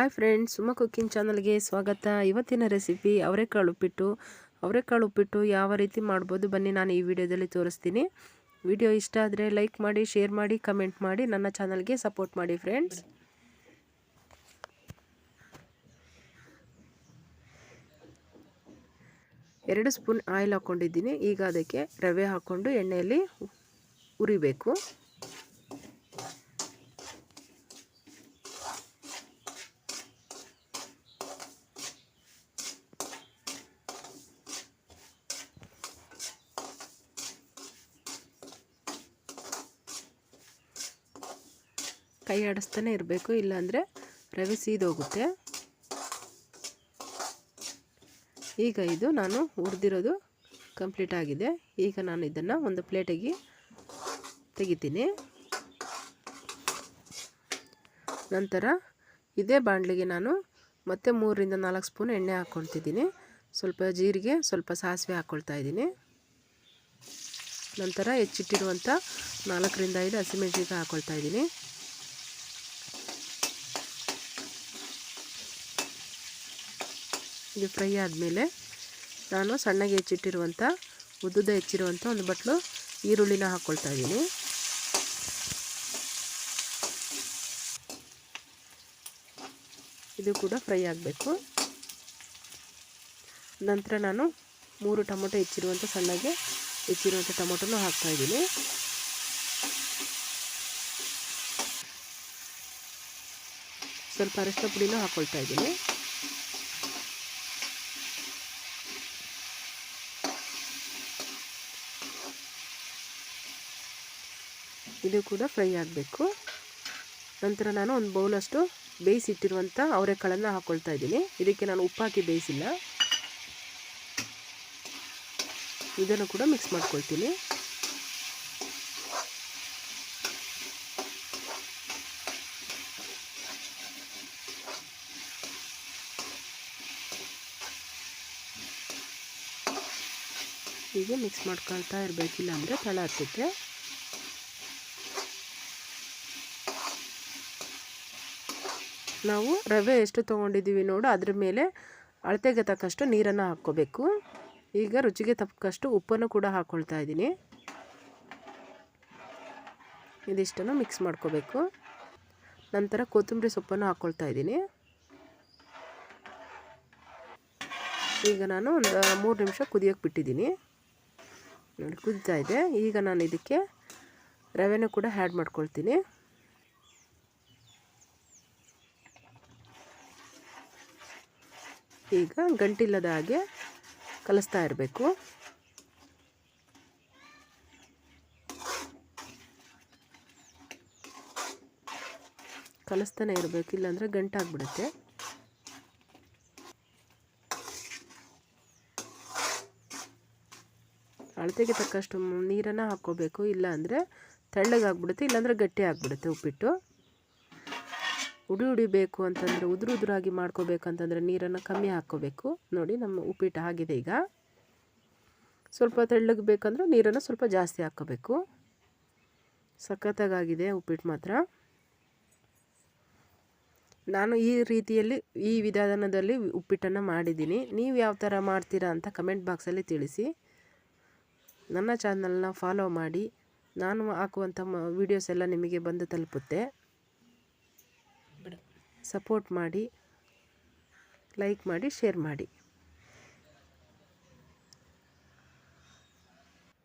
Hi friends ಸುಮ cooking ಚಾನಲ್ಗೆ ಸ್ವಾಗತ. ಇವತ್ತಿನ ರೆಸಿಪಿ ಅವರೆಕಾಳು ಉಪ್ಪಿಟ್ಟು. ಅವರೆಕಾಳು ಉಪ್ಪಿಟ್ಟು ಯಾವ ರೀತಿ ಮಾಡ್ಬೋದು ಬನ್ನಿ ನಾನು ಈ ವಿಡಿಯೋದಲ್ಲಿ ತೋರಿಸ್ತೀನಿ. ವಿಡಿಯೋ ಇಷ್ಟ ಆದರೆ ಲೈಕ್ ಮಾಡಿ ಶೇರ್ ಮಾಡಿ ಕಮೆಂಟ್ ಮಾಡಿ, ನನ್ನ ಚಾನಲ್ಗೆ ಸಪೋರ್ಟ್ ಮಾಡಿ ಫ್ರೆಂಡ್ಸ್ ಎರಡು ಸ್ಪೂನ್ ಆಯಿಲ್ ಹಾಕ್ಕೊಂಡಿದ್ದೀನಿ ಈಗ ಅದಕ್ಕೆ ರವೆ ಹಾಕ್ಕೊಂಡು ಎಣ್ಣೆಯಲ್ಲಿ ಉರಿಬೇಕು. ಕೈ ಆಡಿಸ್ತಾನೆ ಇರಬೇಕು, ಇಲ್ಲಾಂದರೆ ರವೆ ಸೀದೋಗುತ್ತೆ. ಈಗ ಇದು ನಾನು ಹುರಿದಿರೋದು ಕಂಪ್ಲೀಟ್ ಆಗಿದೆ. ಈಗ ನಾನು ಇದನ್ನು ಒಂದು ಪ್ಲೇಟಿಗೆ ತೆಗಿತೀನಿ. ನಂತರ ಇದೇ ಬಾಣಲಿಗೆ ನಾನು ಮತ್ತೆ ಮೂರರಿಂದ ನಾಲ್ಕು ಸ್ಪೂನ್ ಎಣ್ಣೆ ಹಾಕ್ಕೊಳ್ತಿದ್ದೀನಿ. ಸ್ವಲ್ಪ ಜೀರಿಗೆ, ಸ್ವಲ್ಪ ಸಾಸಿವೆ ಹಾಕ್ಕೊಳ್ತಾ ಇದ್ದೀನಿ. ನಂತರ ಹೆಚ್ಚಿಟ್ಟಿರುವಂಥ ನಾಲ್ಕರಿಂದ ಐದು ಹಸಿಮೆಣಸಿನ್ಕಾಯಿ ಹಾಕ್ಕೊಳ್ತಾ ಇದ್ದೀನಿ. ಇದು ಫ್ರೈ ಆದಮೇಲೆ ನಾನು ಸಣ್ಣಗೆ ಹೆಚ್ಚಿಟ್ಟಿರುವಂಥ ಉದ್ದದ ಹೆಚ್ಚಿರುವಂಥ ಒಂದು ಬಟ್ಲು ಈರುಳ್ಳಿನ ಹಾಕ್ಕೊಳ್ತಾ ಇದ್ದೀನಿ. ಇದು ಕೂಡ ಫ್ರೈ ಆಗಬೇಕು. ನಂತರ ನಾನು ಮೂರು ಟೊಮೊಟೊ ಹೆಚ್ಚಿರುವಂಥ, ಸಣ್ಣಗೆ ಹೆಚ್ಚಿರುವಂಥ ಟೊಮೊಟೊನೂ ಹಾಕ್ತಾಯಿದ್ದೀನಿ ಸ್ವಲ್ಪ ಅರಿಶಿನ ಪುಡಿನೂ ಹಾಕ್ಕೊಳ್ತಾ ಇದ್ದೀನಿ. ಇದು ಕೂಡ ಫ್ರೈ ಆಗಬೇಕು. ನಂತರ ನಾನು ಒಂದು ಬೌಲಷ್ಟು ಬೇಯಿಸಿಟ್ಟಿರುವಂಥ ಅವರೆಕಾಳನ್ನು ಹಾಕ್ಕೊಳ್ತಾ ಇದ್ದೀನಿ. ಇದಕ್ಕೆ ನಾನು ಉಪ್ಪು ಹಾಕಿ ಬೇಯಿಸಿಲ್ಲ. ಇದನ್ನು ಕೂಡ ಮಿಕ್ಸ್ ಮಾಡ್ಕೊಳ್ತೀನಿ. ಹೀಗೆ ಮಿಕ್ಸ್ ಮಾಡ್ಕೊಳ್ತಾ ಇರಬೇಕಿಲ್ಲ ಅಂದರೆ ತಳ ಹತ್ತುತ್ತೆ. ನಾವು ರವೆ ಎಷ್ಟು ತೊಗೊಂಡಿದ್ದೀವಿ ನೋಡು, ಅದ್ರ ಮೇಲೆ ಅಳತೆಗೆ ತಕ್ಕಷ್ಟು ನೀರನ್ನು ಹಾಕ್ಕೋಬೇಕು. ಈಗ ರುಚಿಗೆ ತಕ್ಕಷ್ಟು ಉಪ್ಪನ್ನು ಕೂಡ ಹಾಕ್ಕೊಳ್ತಾ ಇದ್ದೀನಿ. ಇದಿಷ್ಟನ್ನು ಮಿಕ್ಸ್ ಮಾಡ್ಕೋಬೇಕು. ನಂತರ ಕೊತ್ತಂಬರಿ ಸೊಪ್ಪನ್ನು ಹಾಕ್ಕೊಳ್ತಾ ಇದ್ದೀನಿ. ಈಗ ನಾನು ಒಂದು ಮೂರು ನಿಮಿಷ ಕುದಿಯೋಕೆ ಬಿಟ್ಟಿದ್ದೀನಿ. ನೋಡಿ, ಕುದಿತಾ ಇದೆ. ಈಗ ನಾನು ಇದಕ್ಕೆ ರವೆನೂ ಕೂಡ ಹ್ಯಾಡ್ ಮಾಡ್ಕೊಳ್ತೀನಿ. ಈಗ ಗಂಟಿಲ್ಲದ ಹಾಗೆ ಕಲಿಸ್ತಾ ಇರಬೇಕು. ಕಲಿಸ್ತಾನೆ ಇರಬೇಕು, ಇಲ್ಲಾಂದರೆ ಗಂಟಾಗ್ಬಿಡುತ್ತೆ. ಅಳತೆಗೆ ತಕ್ಕಷ್ಟು ನೀರನ್ನು ಹಾಕ್ಕೋಬೇಕು, ಇಲ್ಲಾಂದರೆ ತೆಳ್ಳಗಾಗ್ಬಿಡುತ್ತೆ, ಇಲ್ಲಾಂದರೆ ಗಟ್ಟಿ ಆಗಿಬಿಡುತ್ತೆ ಉಪ್ಪಿಟ್ಟು. ಉಡಿ ಉಡಿಬೇಕು ಅಂತಂದರೆ ಉದುರು ಉದುರಾಗಿ ಮಾಡ್ಕೋಬೇಕಂತಂದರೆ ನೀರನ್ನು ಕಮ್ಮಿ ಹಾಕ್ಕೋಬೇಕು. ನೋಡಿ ನಮ್ಮ ಉಪ್ಪಿಟ್ಟು ಆಗಿದೆ ಈಗ. ಸ್ವಲ್ಪ ತೆಳ್ಳಗೆ ಬೇಕಂದ್ರೆ ನೀರನ್ನು ಸ್ವಲ್ಪ ಜಾಸ್ತಿ ಹಾಕ್ಕೋಬೇಕು. ಸಖತ್ತಾಗಿದೆ ಉಪ್ಪಿಟ್ಟು ಮಾತ್ರ. ನಾನು ಈ ರೀತಿಯಲ್ಲಿ ಈ ವಿಧಾನದಲ್ಲಿ ಉಪ್ಪಿಟ್ಟನ್ನು ಮಾಡಿದ್ದೀನಿ. ನೀವು ಯಾವ ಥರ ಮಾಡ್ತೀರಾ ಅಂತ ಕಮೆಂಟ್ ಬಾಕ್ಸಲ್ಲಿ ತಿಳಿಸಿ. ನನ್ನ ಚಾನಲ್ನ ಫಾಲೋ ಮಾಡಿ. ನಾನು ಹಾಕುವಂಥ ವೀಡಿಯೋಸ್ ಎಲ್ಲ ನಿಮಗೆ ಬಂದು ತಲುಪುತ್ತೆ. ಸಪೋರ್ಟ್ ಮಾಡಿ ಲೈಕ್ ಮಾಡಿ ಶೇರ್ ಮಾಡಿ.